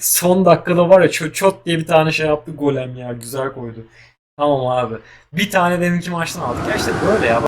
Son dakikada var ya çot, çot diye bir tane şey yaptı golem ya. Güzel koydu. Tamam abi. Bir tane deminki maçtan aldık. Ya işte böyle ya.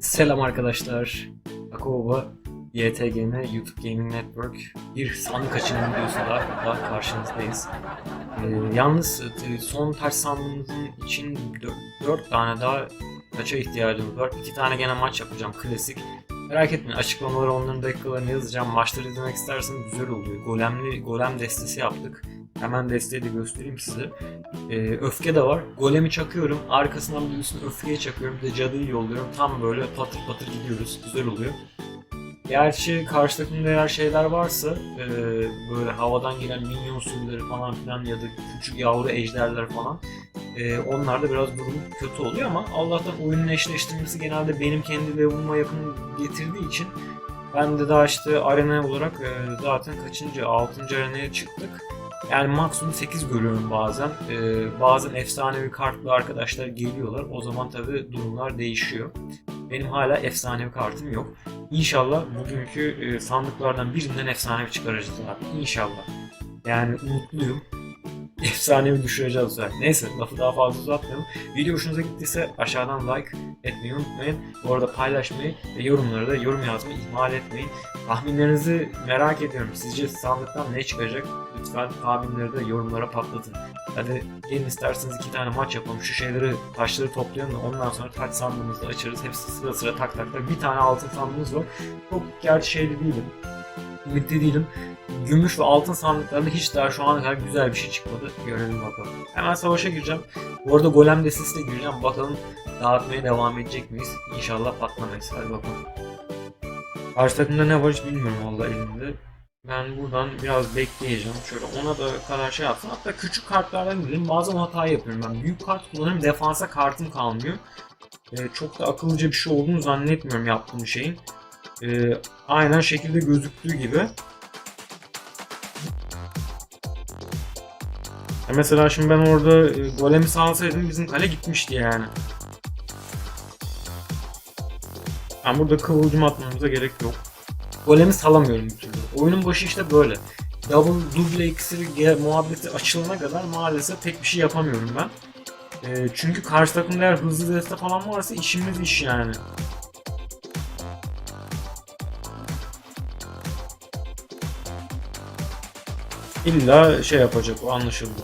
Selam arkadaşlar. Akova YTGN YouTube Gaming Network bir sandık açılımı videosuyla daha karşınızdayız. Ee, yalnız e, son taş sandığımızın için 4 tane daha taça ihtiyacımız var. 2 tane gene maç yapacağım klasik. Merak etmeyin açıklamaları onların dakikalarını yazacağım. Maçları izlemek isterseniz güzel oluyor. Golemli golem destesi yaptık. Hemen desteği de göstereyim size. Ee, öfke de var. Golemi çakıyorum. Arkasından bir üstüne öfkeyi çakıyorum. Bir de cadıyı yolluyorum. Tam böyle patır patır gidiyoruz. Güzel oluyor. Gerçi karşı takımda eğer şeyler varsa e, böyle havadan gelen minyon sürüleri falan filan ya da küçük yavru ejderler falan e, onlar da biraz durum kötü oluyor ama Allah'tan oyunun eşleştirmesi genelde benim kendi level'ıma yakın getirdiği için ben de daha işte arena olarak e, zaten kaçıncı 6. arenaya çıktık. Yani maksimum 8 görüyorum bazen. Ee, bazen efsanevi kartlı arkadaşlar geliyorlar. O zaman tabi durumlar değişiyor. Benim hala efsanevi kartım yok. İnşallah bugünkü e, sandıklardan birinden efsanevi çıkaracağız abi. İnşallah. Yani umutluyum. Efsanevi düşüreceğiz bu sefer. Neyse lafı daha fazla uzatmayalım. Video hoşunuza gittiyse aşağıdan like etmeyi unutmayın. Bu arada paylaşmayı ve yorumlara da yorum yazmayı ihmal etmeyin. Tahminlerinizi merak ediyorum. Sizce sandıktan ne çıkacak? Lütfen tahminleri de yorumlara patlatın. Hadi gelin isterseniz iki tane maç yapalım. Şu şeyleri, taşları toplayalım da ondan sonra taç sandığımızı açarız. Hepsi sıra sıra tak tak tak. Bir tane altın sandığımız var. Çok gerçi şeyli değilim. Ümitli değilim. Gümüş ve altın sandıklarında hiç daha şu ana kadar güzel bir şey çıkmadı. Görelim bakalım. Hemen savaşa gireceğim. Bu arada golem destesiyle gireceğim. Bakalım dağıtmaya devam edecek miyiz? İnşallah patlamayız. Hadi bakalım. Karşı takımda ne var hiç bilmiyorum valla elimde. Ben buradan biraz bekleyeceğim. Şöyle ona da kadar şey yapsın. Hatta küçük kartlardan gidelim. Bazen hata yapıyorum ben. Büyük kart kullanıyorum. Defansa kartım kalmıyor. Ee, çok da akıllıca bir şey olduğunu zannetmiyorum yaptığım şeyin. Ee, aynen şekilde gözüktüğü gibi. Mesela şimdi ben orada e, golemi salsaydım bizim kale gitmişti yani. Yani burada kıvılcım atmamıza gerek yok. Golemi salamıyorum bir türlü. Oyunun başı işte böyle. Double, duble iksiri muhabbeti açılana kadar maalesef pek bir şey yapamıyorum ben. Ee, çünkü karşı takımda eğer hızlı deste falan varsa işimiz iş yani. İlla şey yapacak o anlaşıldı.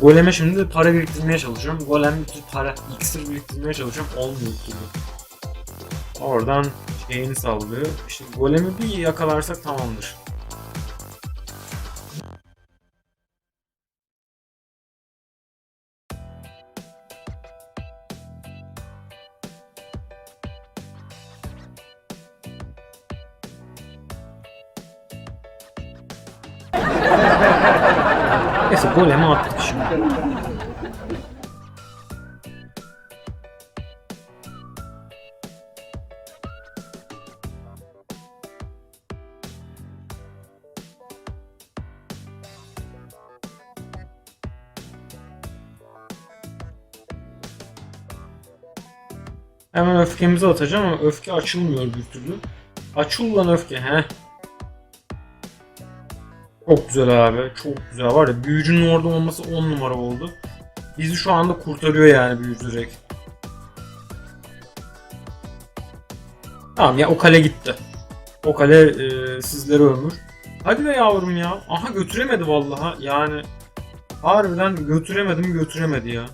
Goleme şimdi para biriktirmeye çalışıyorum. Golem bir tür para, iksir biriktirmeye çalışıyorum. Olmuyor türlü. Oradan şeyini sallıyor. İşte golemi bir yakalarsak tamamdır. Neyse golemi attık şimdi. Hemen öfkemizi atacağım ama öfke açılmıyor bir türlü. Açıl lan öfke he. Çok güzel abi. Çok güzel var ya büyücünün orada olması 10 numara oldu. Bizi şu anda kurtarıyor yani büyücü direkt. Tamam ya o kale gitti. O kale e, sizlere ömür. Hadi be yavrum ya. Aha götüremedi vallahi. Yani harbiden götüremedim götüremedi ya.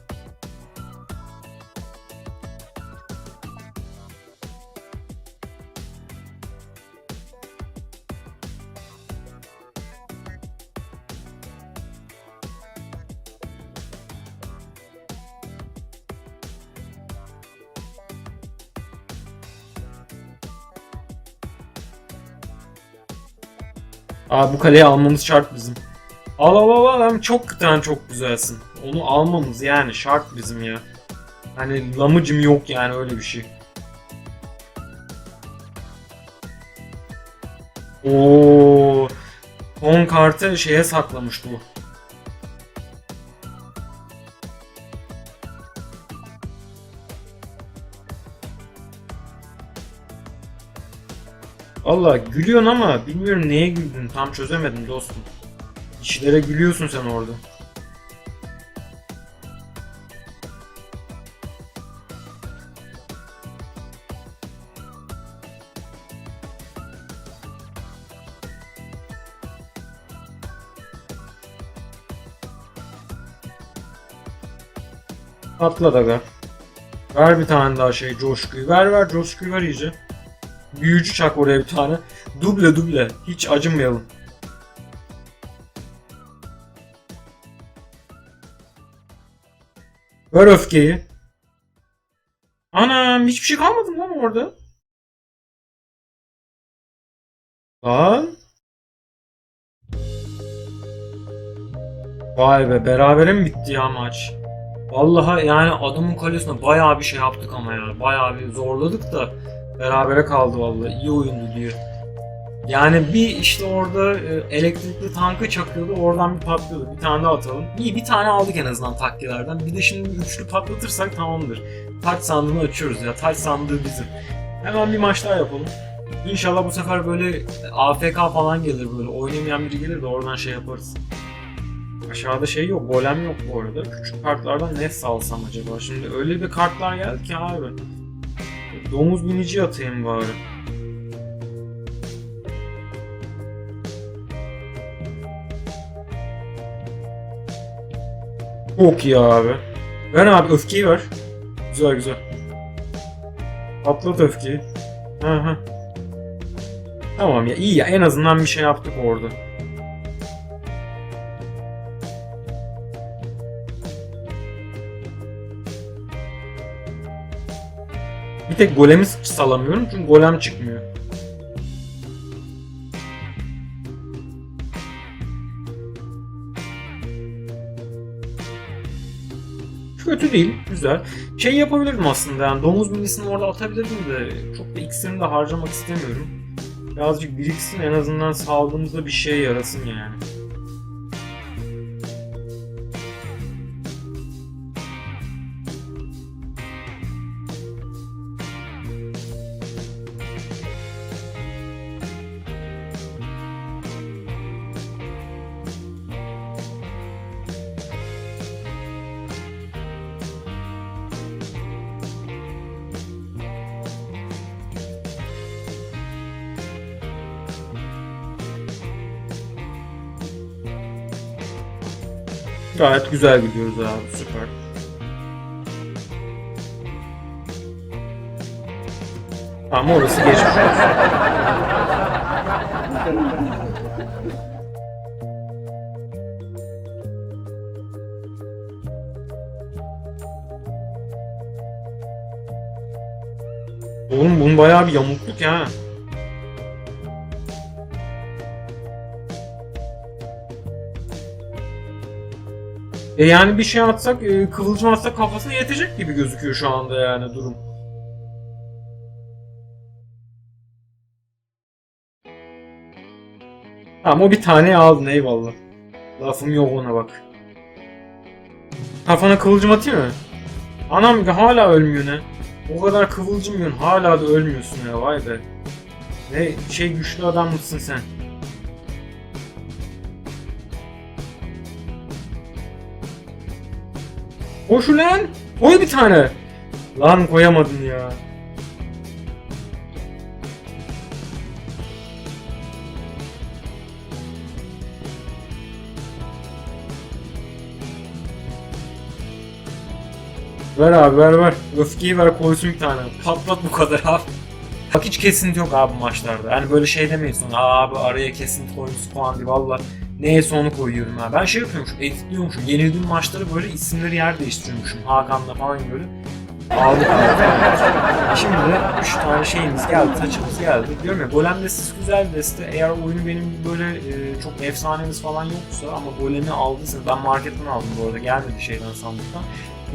Abi bu kaleyi almamız şart bizim. Al al al al çok kıtan çok güzelsin. Onu almamız yani şart bizim ya. Hani lamıcım yok yani öyle bir şey. Oo, 10 kartı şeye saklamıştı o. Allah gülüyorsun ama bilmiyorum neye güldün tam çözemedim dostum. İşlere gülüyorsun sen orada. Atla da ver. Ver bir tane daha şey coşkuyu. Ver ver coşkuyu ver iyice. Büyücü çak oraya bir tane. Duble duble. Hiç acımayalım. Ver öfkeyi. Anam hiçbir şey kalmadı mı lan orada? Lan. Vay be berabere mi bitti ya maç? Vallahi yani adamın kalesine bayağı bir şey yaptık ama ya. Bayağı bir zorladık da berabere kaldı vallahi. İyi oyundu diye. Yani bir işte orada e, elektrikli tankı çakıyordu. Oradan bir patlıyordu. Bir tane daha atalım. İyi bir tane aldık en azından takkilerden. Bir de şimdi üçlü patlatırsak tamamdır. Taç sandığını açıyoruz ya. Taç sandığı bizim. Hemen bir maç daha yapalım. İnşallah bu sefer böyle AFK falan gelir böyle. Oynamayan biri gelir de oradan şey yaparız. Aşağıda şey yok, golem yok bu arada. Küçük kartlardan ne salsam acaba? Şimdi öyle bir kartlar geldi ki abi. Domuz binici atayım bari. Çok iyi abi. Ver abi öfkeyi ver. Güzel güzel. Patlat öfkeyi. Hı hı. Tamam ya iyi ya en azından bir şey yaptık orada. Bir tek golemi salamıyorum çünkü golem çıkmıyor. Kötü değil, güzel. Şey yapabilirdim aslında yani domuz minisini orada atabilirdim de çok da iksirini de harcamak istemiyorum. Birazcık biriksin en azından saldığımızda bir şey yarasın yani. Gayet güzel gidiyoruz abi süper. Ama orası geçmiş. Oğlum bunun bayağı bir yamukluk ya. E yani bir şey atsak, e, kıvılcım atsak kafasına yetecek gibi gözüküyor şu anda yani durum. Tamam o bir tane aldın eyvallah. Lafım yok ona bak. Kafana kıvılcım atayım mı? Anam hala ölmüyor ne? O kadar kıvılcım yiyorsun hala da ölmüyorsun ya vay be. Ne şey güçlü adam mısın sen? Koş ulan! Koy bir tane! Lan koyamadın ya. Ver abi ver ver. Öfkeyi ver koysun bir tane. Patlat bu kadar abi. Bak hiç kesinti yok abi maçlarda. Yani böyle şey demeyin sonra "Aa abi araya kesinti koymuş falan diye valla neyse onu koyuyorum ha. Ben şey yapıyormuşum, editliyormuşum. Yenildiğim maçları böyle isimleri yer değiştiriyormuşum. Hakan'la falan böyle. Aldık abi. Şimdi de 3 tane şeyimiz geldi, taçımız geldi. Diyorum ya Golem destesi güzel deste. Eğer oyunu benim böyle e, çok efsanemiz falan yoksa ama Golem'i aldıysanız, ben marketten aldım bu arada gelmedi şeyden sandıktan.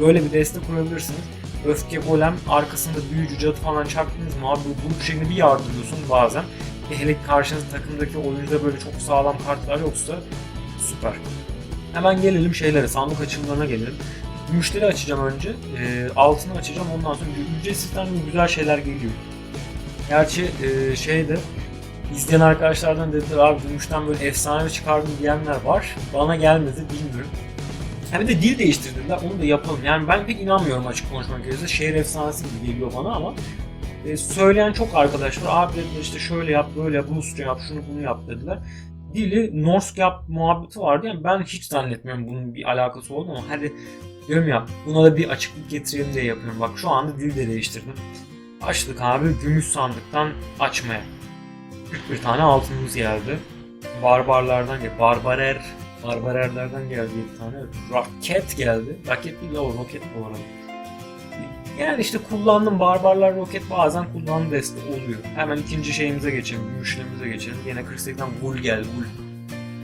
Böyle bir deste kurabilirsiniz. Öfke golem arkasında büyücü cadı falan çaktınız mı abi bu şeklinde bir yardırıyorsun bazen. Hele ki karşınızda takımdaki oyuncuda böyle çok sağlam kartlar yoksa süper. Hemen gelelim şeylere, sandık açılımlarına gelelim. Gümüşleri açacağım önce, e, altını açacağım ondan sonra ücretsizden güzel şeyler geliyor. Gerçi e, şeyde izleyen arkadaşlardan dediler abi gümüşten böyle efsane çıkardım diyenler var. Bana gelmedi bilmiyorum. Ha bir de dil değiştirdiler onu da yapalım. Yani ben pek inanmıyorum açık konuşmak gerekirse. Şehir efsanesi gibi geliyor bana ama e, söyleyen çok arkadaş var. Abi dediler işte şöyle yap, böyle yap, Rusça yap, şunu bunu yap dediler. Dili Norsk yap muhabbeti vardı. Yani ben hiç zannetmiyorum bunun bir alakası olduğunu ama hadi diyorum ya buna da bir açıklık getirelim diye yapıyorum. Bak şu anda dil de değiştirdim. Açtık abi gümüş sandıktan açmaya. 41 tane altınımız geldi. Barbarlardan geldi. Barbarer. Barbarerlerden geldi bir tane. Raket geldi. Raket değil o roket bu arada. Yani işte kullandım barbarlar roket bazen kullandım deste oluyor. Hemen ikinci şeyimize geçelim, gümüşlerimize geçelim. Yine 48'den gul geldi, gul.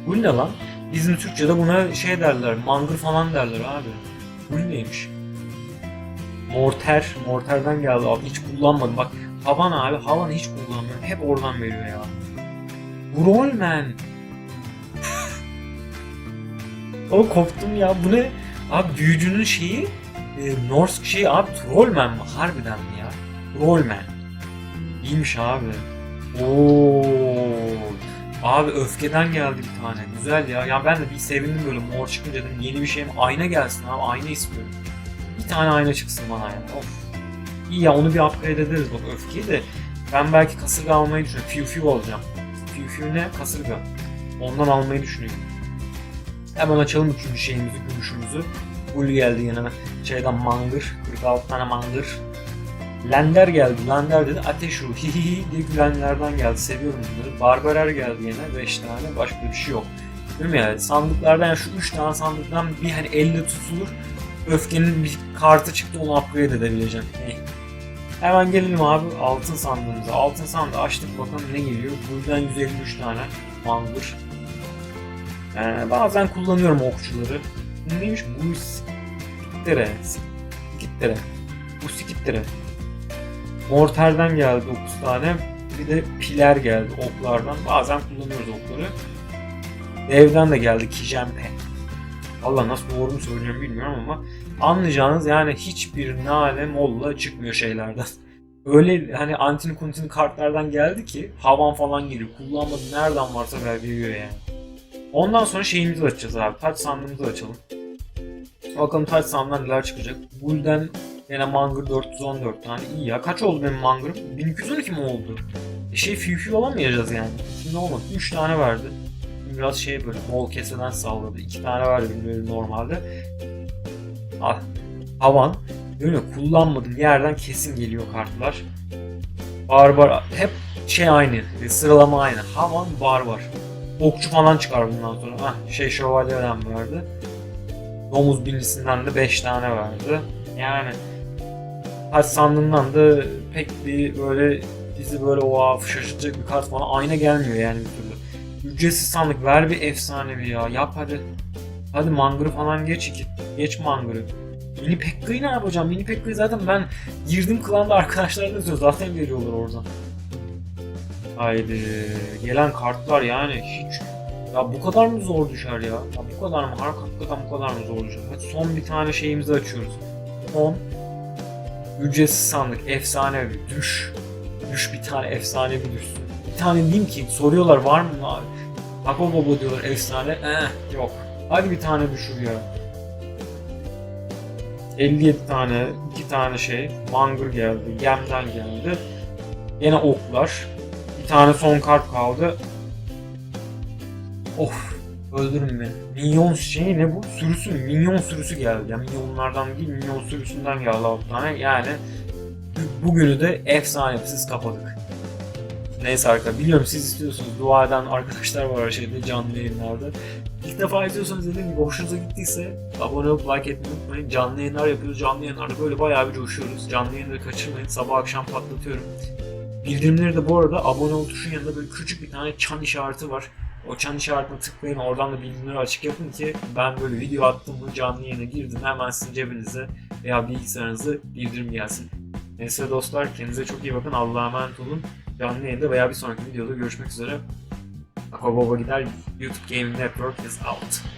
Gul ne lan? Bizim Türkçe'de buna şey derler, mangır falan derler abi. Gul neymiş? Morter, morterden geldi abi hiç kullanmadım. Bak havan abi, havan hiç kullanmıyorum. Hep oradan veriyor ya. Rollman. O koptum ya bu ne? Abi büyücünün şeyi e, Norsk şeyi abi Trollman mı? Harbiden mi ya? Trollman. İyiymiş abi. Oo. Abi öfkeden geldi bir tane. Güzel ya. Ya ben de bir sevindim böyle mor çıkınca dedim yeni bir şey mi? Ayna gelsin abi. Ayna istiyorum. Bir tane ayna çıksın bana ya. Of. İyi ya onu bir upgrade ederiz bak öfkeyi de. Ben belki kasırga almayı düşünüyorum. Fiu fiu alacağım. Fiu fiu ne? Kasırga. Ondan almayı düşünüyorum. Hemen açalım üçüncü şeyimizi, gümüşümüzü. Bull geldi yine şeyden mangır. 46 tane mangır. Lender geldi. Lender dedi ateş ruhu hihihi diye gülenlerden geldi. Seviyorum bunları. Barbarer geldi yine 5 tane. Başka bir şey yok. Değil mi yani? Sandıklardan yani şu 3 tane sandıktan bir hani elle tutulur. Öfkenin bir kartı çıktı onu upgrade edebileceğim. Eh. Hemen gelelim abi altın sandığımıza. Altın sandığı açtık bakalım ne geliyor. Buradan 153 tane mangır. Ee, bazen kullanıyorum okçuları. Neymiş? Bu sikittere. Sikittere. Bu sikittere. Morterden geldi 9 tane. Bir de piler geldi oklardan. Bazen kullanıyoruz okları. Devden de geldi Kijempe. Allah nasıl doğru mu söylüyorum bilmiyorum ama anlayacağınız yani hiçbir nane molla çıkmıyor şeylerden. Öyle hani antini kuntini kartlardan geldi ki havan falan geliyor. Kullanmadı nereden varsa veriyor yani. Ondan sonra şeyimizi açacağız abi. Taç sandığımızı açalım. Bakalım taç sandığından neler çıkacak. Bull'den yine mangır 414 tane. iyi ya. Kaç oldu benim mangırım? 1212 mi oldu? E şey fiu alamayacağız yani. Şimdi olmadı. 3 tane verdi. Biraz şey böyle bol keseden salladı. 2 tane verdi böyle normalde. Ah. Havan. Mi? Kullanmadım. Yerden kesin geliyor kartlar. Barbar. Hep şey aynı. Sıralama aynı. Havan barbar. Okçu falan çıkar bundan sonra. Hah şey şövalyeden verdi. Domuz bilgisinden de 5 tane verdi. Yani Haç sandığından da pek bir böyle bizi böyle o şaşırtacak bir kart falan ayna gelmiyor yani bir türlü. Ücretsiz sandık ver bir efsanevi ya yap hadi. Hadi mangırı falan geç iki. Geç mangırı. Mini Pekka'yı ne yapacağım? Mini Pekka'yı zaten ben girdim klanda arkadaşlar da diyor. Zaten veriyorlar oradan. Haydi. Gelen kartlar yani hiç ya bu kadar mı zor düşer ya? Ya bu kadar mı? Hakikaten bu kadar mı zor düşer? Hadi son bir tane şeyimizi açıyoruz. Son. Ücretsiz sandık. Efsane bir düş. Düş bir tane efsane bir düşsün. Bir tane diyeyim ki soruyorlar var mı abi? Baba baba diyorlar efsane. Eh yok. Hadi bir tane düşür ya. 57 tane, 2 tane şey. Mangır geldi, gemden geldi. Yine oklar. Tane son kart kaldı. Of öldürün beni. Minyon şeyi ne bu? Sürüsü mü? Minyon sürüsü geldi. Yani minyonlardan değil, minyon sürüsünden geldi 6 tane. Yani bugünü de efsanesiz kapadık. Neyse arkadaşlar biliyorum siz istiyorsunuz. Dua eden arkadaşlar var şeyde canlı yayınlarda. İlk defa izliyorsanız dediğim gibi hoşunuza gittiyse abone olup like etmeyi unutmayın. Canlı yayınlar yapıyoruz. Canlı yayınlarda böyle bayağı bir coşuyoruz. Canlı yayınları kaçırmayın. Sabah akşam patlatıyorum. Bildirimleri de bu arada abone ol tuşun yanında böyle küçük bir tane çan işareti var. O çan işaretine tıklayın oradan da bildirimleri açık yapın ki ben böyle video attım mı canlı yayına girdim hemen sizin cebinize veya bilgisayarınıza bildirim gelsin. Neyse dostlar kendinize çok iyi bakın. Allah'a emanet olun. Canlı yayında veya bir sonraki videoda görüşmek üzere. Akoboba gider YouTube Gaming Network is out.